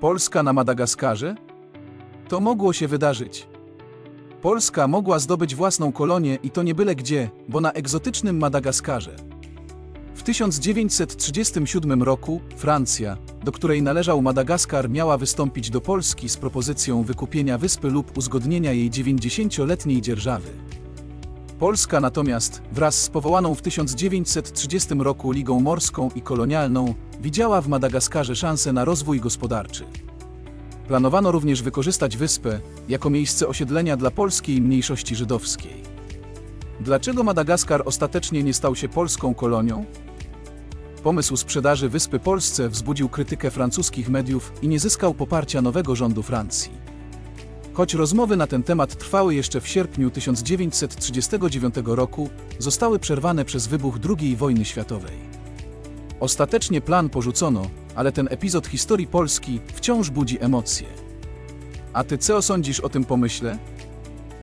Polska na Madagaskarze? To mogło się wydarzyć. Polska mogła zdobyć własną kolonię i to nie byle gdzie, bo na egzotycznym Madagaskarze. W 1937 roku Francja, do której należał Madagaskar, miała wystąpić do Polski z propozycją wykupienia wyspy lub uzgodnienia jej 90-letniej dzierżawy. Polska natomiast, wraz z powołaną w 1930 roku Ligą Morską i Kolonialną, widziała w Madagaskarze szansę na rozwój gospodarczy. Planowano również wykorzystać wyspę jako miejsce osiedlenia dla polskiej mniejszości żydowskiej. Dlaczego Madagaskar ostatecznie nie stał się polską kolonią? Pomysł sprzedaży wyspy Polsce wzbudził krytykę francuskich mediów i nie zyskał poparcia nowego rządu Francji. Choć rozmowy na ten temat trwały jeszcze w sierpniu 1939 roku, zostały przerwane przez wybuch II wojny światowej. Ostatecznie plan porzucono, ale ten epizod historii Polski wciąż budzi emocje. A ty co sądzisz o tym pomyśle?